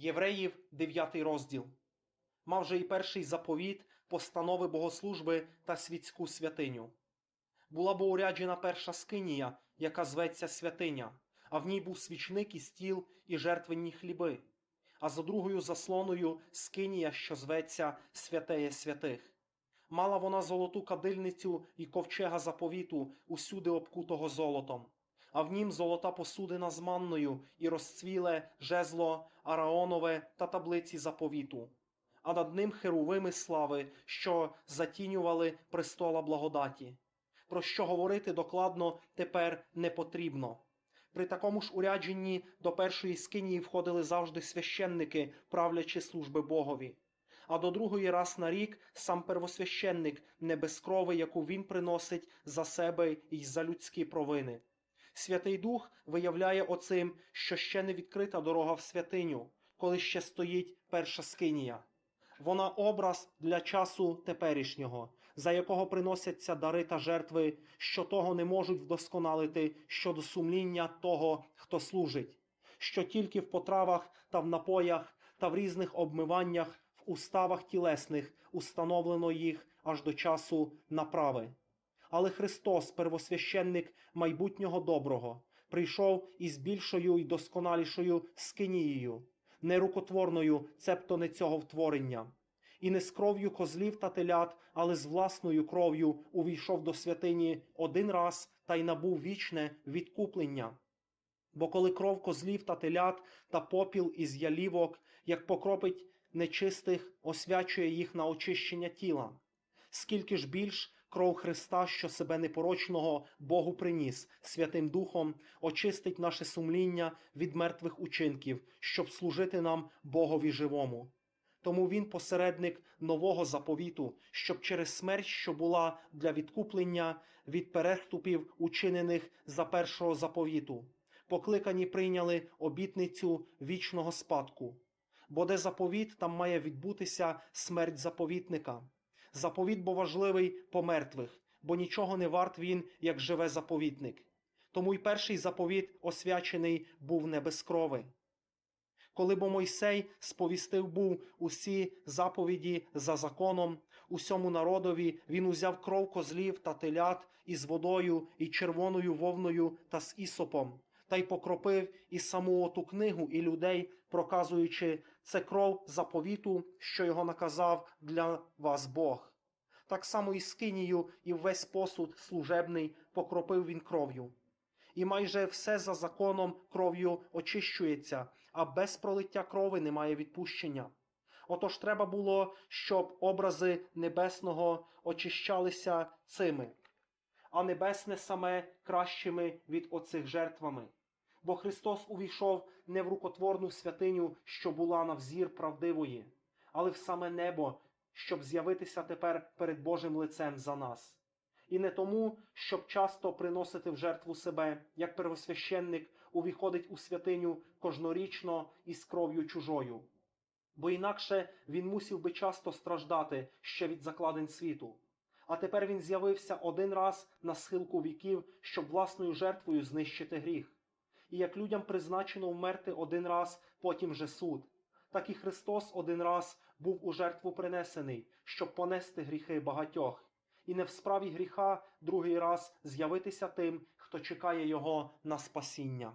Євреїв, 9 розділ. Мав же і перший заповіт, постанови богослужби та світську святиню. Була бо уряджена перша скинія, яка зветься святиня, а в ній був свічник і стіл, і жертвенні хліби, а за другою заслоною скинія, що зветься святеє святих. Мала вона золоту кадильницю і ковчега заповіту, усюди обкутого золотом, а в нім золота посудина з манною і розцвіле жезло Араонове та таблиці заповіту, а над ним херувими слави, що затінювали престола благодаті. Про що говорити докладно тепер не потрібно. При такому ж урядженні до першої скинії входили завжди священники, правлячи служби Богові. А до другої раз на рік сам первосвященник, не без крови, яку він приносить за себе і за людські провини. Святий Дух виявляє оцим, що ще не відкрита дорога в святиню, коли ще стоїть перша скинія. Вона образ для часу теперішнього, за якого приносяться дари та жертви, що того не можуть вдосконалити щодо сумління того, хто служить, що тільки в потравах та в напоях та в різних обмиваннях в уставах тілесних установлено їх аж до часу направи. Але Христос, первосвященник майбутнього доброго, прийшов із більшою й досконалішою скинією, не рукотворною, цебто не цього втворення, і не з кров'ю козлів та телят, але з власною кров'ю увійшов до святині один раз та й набув вічне відкуплення. Бо коли кров козлів та телят та попіл із ялівок, як покропить нечистих, освячує їх на очищення тіла, скільки ж більш кров Христа, що себе непорочного Богу приніс Святим Духом, очистить наше сумління від мертвих учинків, щоб служити нам Богові живому. Тому він посередник нового заповіту, щоб через смерть, що була для відкуплення від переступів, учинених за першого заповіту, покликані прийняли обітницю вічного спадку. Бо де заповіт, там має відбутися смерть заповітника. Заповіт бо важливий по мертвих, бо нічого не варт він, як живе заповітник. Тому й перший заповіт освячений був не без крови. Коли бо Мойсей сповістив був усі заповіді за законом, усьому народові він узяв кров козлів та телят із водою і червоною вовною та з ісопом, та й покропив і саму оту книгу і людей, проказуючи це кров заповіту, що його наказав для вас Бог. Так само і скинію, і весь посуд служебний покропив він кров'ю. І майже все за законом кров'ю очищується, а без пролиття крови немає відпущення. Отож треба було, щоб образи небесного очищалися цими, а небесне саме кращими від оцих жертвами. Бо Христос увійшов не в рукотворну святиню, що була на взір правдивої, але в саме небо, щоб з'явитися тепер перед Божим лицем за нас. І не тому, щоб часто приносити в жертву себе, як первосвященник увіходить у святиню кожнорічно із кров'ю чужою. Бо інакше він мусів би часто страждати ще від закладень світу. А тепер він з'явився один раз на схилку віків, щоб власною жертвою знищити гріх. І як людям призначено вмерти один раз, потім же суд, так і Христос один раз був у жертву принесений, щоб понести гріхи багатьох і не в справі гріха другий раз з'явитися тим, хто чекає його на спасіння.